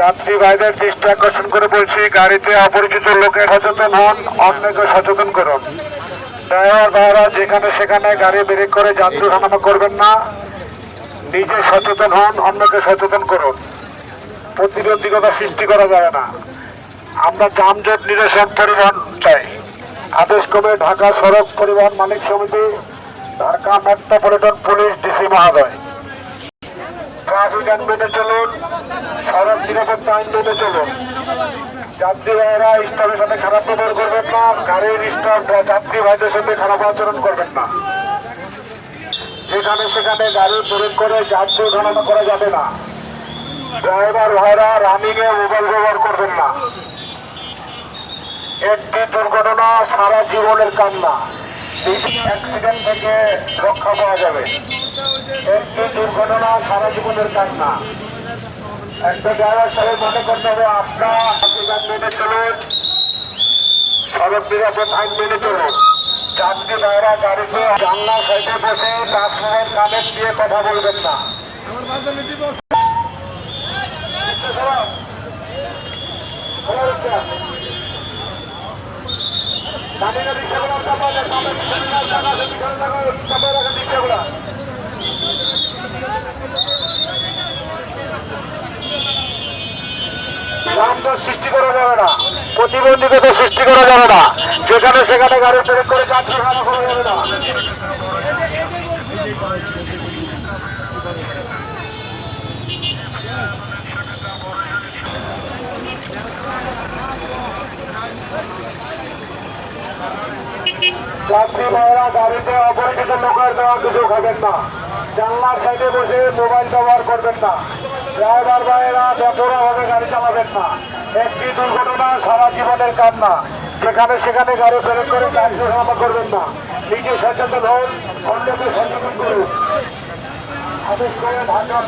যাত্রী ভাইদের দৃষ্টি আকর্ষণ করে বলছি, গাড়িতে অপরিচিত লোকের সচেতন হন, অন্যকে সচেতন করুন। ড্রাইভার ভাইরা, যেখানে সেখানে গাড়ি ব্রেক করে যাত্রী ওঠানামা করবেন না। নিজে সচেতন হন, অন্যকে সচেতন করুন। প্রতিবন্ধকতা সৃষ্টি করা যাবে না। আমরা যানজট নিরসন পরিবহন চাই। আদেশ ক্রমে ঢাকা সড়ক পরিবহন মালিক সমিতি, ঢাকা মেট্রোপলিটন পুলিশ, ডিসি মহোদয় ট্রাফিক মেনে চলুন। সড়ক নিরাপত্তা আইন মেনে চলুন। যাত্রী ভাইরা স্টাফের সাথে খারাপ ব্যবহার করবেন না। গাড়ির স্টাফ যাত্রী ভাইদের সাথে খারাপ আচরণ করবেন না। যেখানে সেখানে গাড়ি ব্রেক করে যাত্রী ওঠানামা করা যাবে না। ড্রাইভার ভাইরা রানিং এ মোবাইল ব্যবহার করবেন না। একটি দুর্ঘটনা সারা জীবনের কান্না। অ্যাক্সিডেন্ট থেকে রক্ষা পাওয়া যাবে। একটি দুর্ঘটনা সারা জীবনের কান্না একটা ড্রাইভার সাহেব মনে করতে হবে আপনার মেনে চলুন সড়ক নিরাপদ আইন মেনে চলুন ভাইরা গাড়িতে জানলা সাইডে বসে দিয়ে কথা বলবেন না সৃষ্টি করা যাবে না। প্রতিবন্ধকতা সৃষ্টি করা যাবে না। যেখানে সেখানে গাড়ি ব্রেক করে যাত্রী ভাড়া করা যাবে না। যাত্রী ভাইরা গাড়িতে অপরিচিত লোকের দেওয়া কিছু খাবেন না। জানলার সাইডে বসে মোবাইল ব্যবহার করবেন না। ড্রাইভার ভাইয়েরা বেপরোয়াভাবে গাড়ি চালাবেন না, একটি দুর্ঘটনা সারা জীবনের কান্না। যেখানে সেখানে গাড়ি ব্রেক করে গাড়ি দুর্ঘটনা করবেন না। নিজে সচেতন হন, অন্যকে সচেতন করুন। ঢাকা